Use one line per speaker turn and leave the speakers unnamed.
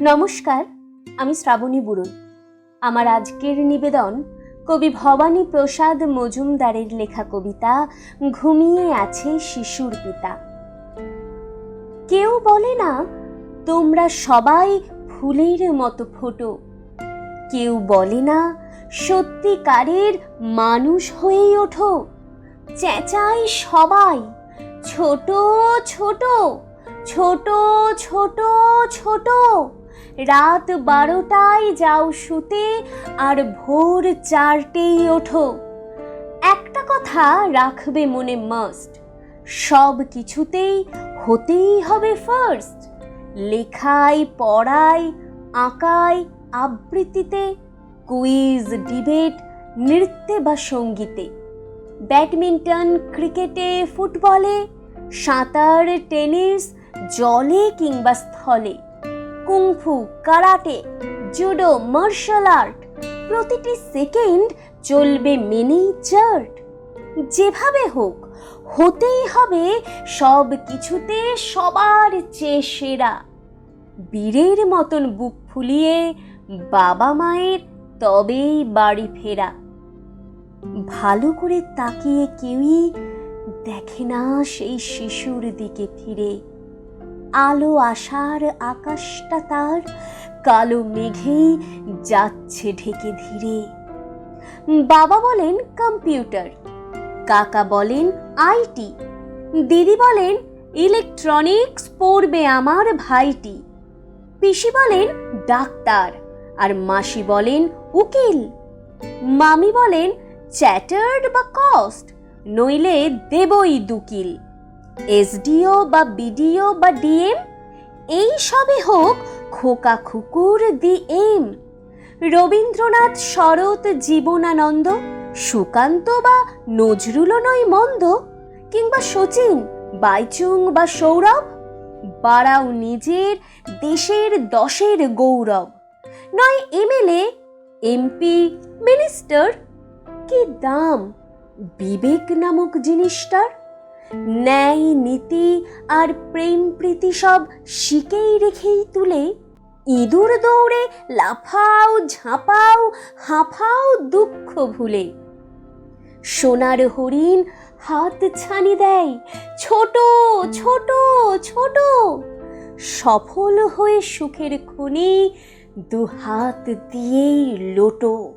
নমস্কার, আমি শ্রাবণী বুড়ন আমার আজকের নিবেদন কবি ভবানী প্রসাদ মজুমদারের লেখা কবিতা ঘুমিয়ে আছে শিশুর পিতা। কেউ বলে না, তোমরা সবাই ফুলের মতো ফোটো। কেউ বলে না, সত্যিকারের মানুষ হয়েই ওঠো। চেঁচাই সবাই, ছোট ছোট ছোট ছোট ছোট। রাত বারোটায় যাও শুতে আর ভোর চারটেই ওঠো। একটা কথা রাখবে মনে মাস্ট সব কিছুতেই হতেই হবে ফার্স্ট লেখায়, পড়ায়, আঁকায়, আবৃত্তিতে কুইজ ডিবেট নৃত্যে বা সঙ্গীতে। ব্যাডমিন্টন, ক্রিকেটে, ফুটবলে, সাঁতার, টেনিস, জলে কিংবা স্থলে। Kung fu, karate, judo, martial art. প্রতিটি সেকেন্ড চলবে মিনি চার্ট। যেভাবে হোক, হতেই হবে সব কিছুতে সবার চেয়ে সেরা। বীরের মতন বুক ফুলিয়ে বাবা মায়ের তবেই বাড়ি ফেরা। ভালো করে তাকিয়ে কেউই দেখে না সেই শিশুর দিকে ফিরে। আলো আসার আকাশটা তার, কালো মেঘেই যাচ্ছে ঢেকে ধীরে। বাবা বলেন, কম্পিউটার। কাকা বলেন, আইটি। দিদি বলেন, ইলেকট্রনিক্স পড়বে আমার ভাইটি। পিসি বলেন, ডাক্তার। আর মাসি বলেন, উকিল। মামি বলেন, চ্যাটার্ড বা কস্ট? নইলে দেবই দুকিল। এসডিও বা বিডিও বা ডিএম, এই সবে হোক খোকা খুকুর দি এম। রবীন্দ্রনাথ শরৎ জীবনানন্দ, সুকান্ত বা নজরুলও নয় মন্দ, কিংবা সচিন বাইচুং বা সৌরভ বাড়াও নিজের দেশের দশের গৌরব। নয় এমএলএ এমপি মিনিস্টার, কি দাম? বিবেক নামক জিনিসটার? ন্যায়, নীতি আর প্রেম প্রীতি সব শিকেই রেখেই তুলে। ইঁদুর দৌড়ে লাফাও, ঝাঁপাও, হাঁফাও দুঃখ ভুলে। সোনার হরিণ হাত ছানি দেয়, ছোট ছোট ছোট। সফল হয়ে সুখের খনি দু হাত দিয়েই লোটো।